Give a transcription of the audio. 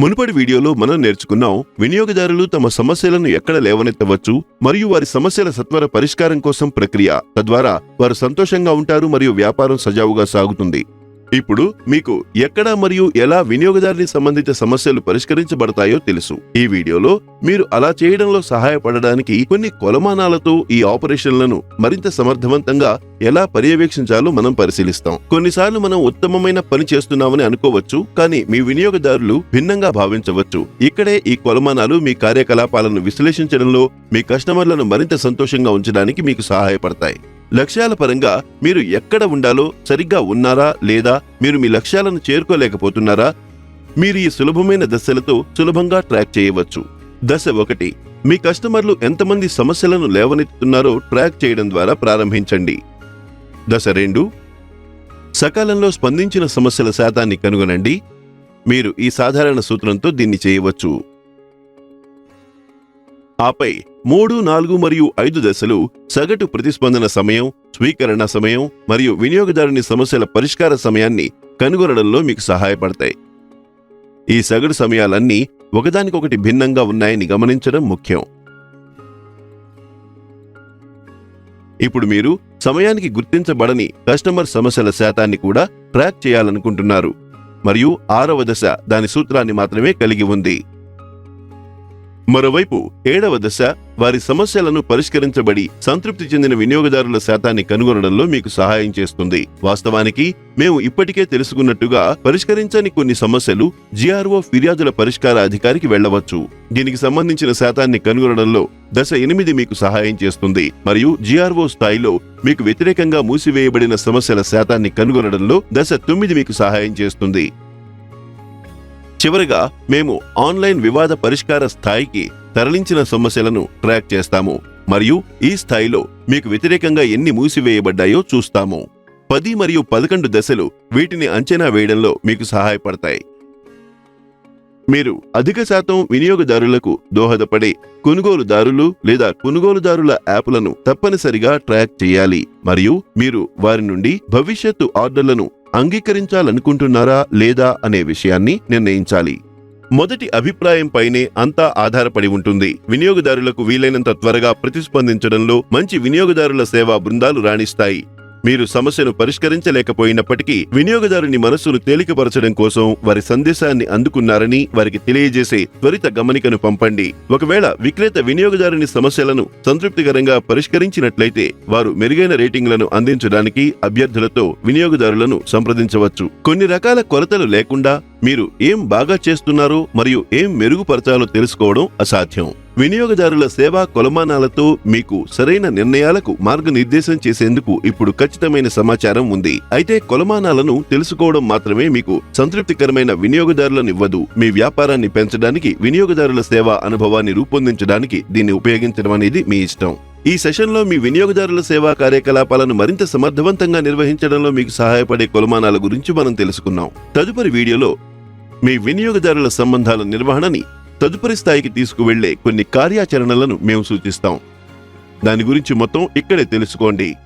మునుపటి వీడియోలో మనం నేర్చుకున్నాం వినియోగదారులు తమ సమస్యలను ఎక్కడ లేవనెత్తవచ్చు మరియు వారి సమస్యల సత్వర పరిష్కారం కోసం ప్రక్రియ. తద్వారా వారు సంతోషంగా ఉంటారు మరియు వ్యాపారం సజావుగా సాగుతుంది. ఇప్పుడు మీకు ఎక్కడ మరియు ఎలా వినియోగదారుని సంబంధిత సమస్యలు పరిష్కరించబడతాయో తెలుసు. ఈ వీడియోలో మీరు అలా చేయడంలో సహాయపడడానికి కొన్ని కొలమానాలతో ఈ ఆపరేషన్లను మరింత సమర్థవంతంగా ఎలా పర్యవేక్షించాలో మనం పరిశీలిస్తాం. కొన్నిసార్లు మనం ఉత్తమమైన పని చేస్తున్నామని అనుకోవచ్చు కానీ మీ వినియోగదారులు భిన్నంగా భావించవచ్చు. ఇక్కడే ఈ కొలమానాలు మీ కార్యకలాపాలను విశ్లేషించడంలో మీ కస్టమర్లను మరింత సంతోషంగా ఉంచడానికి మీకు సహాయపడతాయి. లక్ష్యాల పరంగా మీరు ఎక్కడ ఉండాలో సరిగ్గా ఉన్నారా లేదా మీరు మీ లక్ష్యాలను చేరుకోలేకపోతున్నారా? మీరు ఈ సులభమైన దశలతో సులభంగా ట్రాక్ చేయవచ్చు. దశ ఒకటి మీ కస్టమర్లు ఎంతమంది సమస్యలను లేవనెత్తుతున్నారో ట్రాక్ చేయడం ద్వారా ప్రారంభించండి. దశ రెండు సకాలంలో స్పందించిన సమస్యల శాతాన్ని కనుగొనండి. మీరు ఈ సాధారణ సూత్రంతో దీన్ని చేయవచ్చు. ఆపై మూడు నాలుగు మరియు ఐదు దశలు సగటు ప్రతిస్పందన సమయం స్వీకరణ సమయం మరియు వినియోగదారుని సమస్యల పరిష్కార సమయాన్ని కనుగొనడంలో మీకు సహాయపడతాయి. ఈ సగటు సమయాలన్నీ ఒకదానికొకటి భిన్నంగా ఉన్నాయని గమనించడం ముఖ్యం. ఇప్పుడు మీరు సమయానికి గుర్తించబడని కస్టమర్ సమస్యల శాతాన్ని కూడా ట్రాక్ చేయాలనుకుంటున్నారు. మరియు ఆరవ దశ దాని సూత్రాన్ని మాత్రమే కలిగి ఉంది. మరోవైపు ఏడవ దశ వారి సమస్యలను పరిష్కరించబడి సంతృప్తి చెందిన వినియోగదారుల శాతాన్ని కనుగొనడంలో మీకు సహాయం చేస్తుంది. వాస్తవానికి మేము ఇప్పటికే తెలుసుకున్నట్టుగా పరిష్కరించని కొన్ని సమస్యలు జిఆర్ఓ ఫిర్యాదుల పరిష్కార అధికారికి వెళ్ళవచ్చు దీనికి సంబంధించిన శాతాన్ని కనుగొనడంలో దశ ఎనిమిది మీకు సహాయం చేస్తుంది. మరియు జిఆర్ఓ స్థాయిలో మీకు వ్యతిరేకంగా మూసివేయబడిన సమస్యల శాతాన్ని కనుగొనడంలో దశ తొమ్మిది మీకు సహాయం చేస్తుంది. చివరగా మేము ఆన్లైన్ వివాద పరిష్కార స్థాయికి తరలించిన సమస్యలను ట్రాక్ చేస్తాము మరియు ఈ స్థాయిలో మీకు వ్యతిరేకంగా ఎన్ని మూసివేయబడ్డాయో చూస్తాము. పది మరియు పదకొండు దశలు వీటిని అంచనా వేయడంలో మీకు సహాయపడతాయి. మీరు అధిక శాతం వినియోగదారులకు దోహదపడే కొనుగోలుదారులు లేదా కొనుగోలుదారుల యాప్లను తప్పనిసరిగా ట్రాక్ చేయాలి మరియు మీరు వారి నుండి భవిష్యత్తు ఆర్డర్లను అంగీకరించాలనుకుంటున్నారా లేదా అనే విషయాన్ని నిర్ణయించాలి. మొదటి అభిప్రాయంపైనే అంతా ఆధారపడి ఉంటుంది. వినియోగదారులకు వీలైనంత త్వరగా ప్రతిస్పందించడంలో మంచి వినియోగదారుల సేవా బృందాలు రాణిస్తాయి. మీరు సమస్యను పరిష్కరించలేకపోయినప్పటికీ వినియోగదారుని మనస్సును తేలికపరచడం కోసం వారి సందేశాన్ని అందుకున్నారని వారికి తెలియజేసే త్వరిత గమనికను పంపండి. ఒకవేళ విక్రేత వినియోగదారుని సమస్యలను సంతృప్తికరంగా పరిష్కరించినట్లయితే వారు మెరుగైన రేటింగ్లను అందించడానికి అభ్యర్థులతో వినియోగదారులను సంప్రదించవచ్చు. కొన్ని రకాల కొరతలు లేకుండా మీరు ఏం బాగా చేస్తున్నారో మరియు ఏం మెరుగుపరచాలో తెలుసుకోవడం అసాధ్యం. వినియోగదారుల సేవా కొలమానాలతో మీకు సరైన నిర్ణయాలకు మార్గనిర్దేశం చేసేందుకు ఇప్పుడు ఖచ్చితమైన సమాచారం ఉంది. అయితే కొలమానాలను తెలుసుకోవడం మాత్రమే మీకు సంతృప్తికరమైన వినియోగదారులను ఇవ్వదు మీ వ్యాపారాన్ని పెంచడానికి వినియోగదారుల సేవా అనుభవాన్ని రూపొందించడానికి దీన్ని ఉపయోగించడం అనేది మీ ఇష్టం. ఈ సెషన్లో మీ వినియోగదారుల సేవా కార్యకలాపాలను మరింత సమర్థవంతంగా నిర్వహించడంలో మీకు సహాయపడే కొలమానాల గురించి మనం తెలుసుకున్నాం. తదుపరి వీడియోలో మీ వినియోగదారుల సంబంధాల నిర్వహణని తదుపరి స్థాయికి తీసుకువెళ్ళే కొన్ని కార్యాచరణలను మేము సూచిస్తాం. దాని గురించి మొత్తం ఇక్కడే తెలుసుకోండి.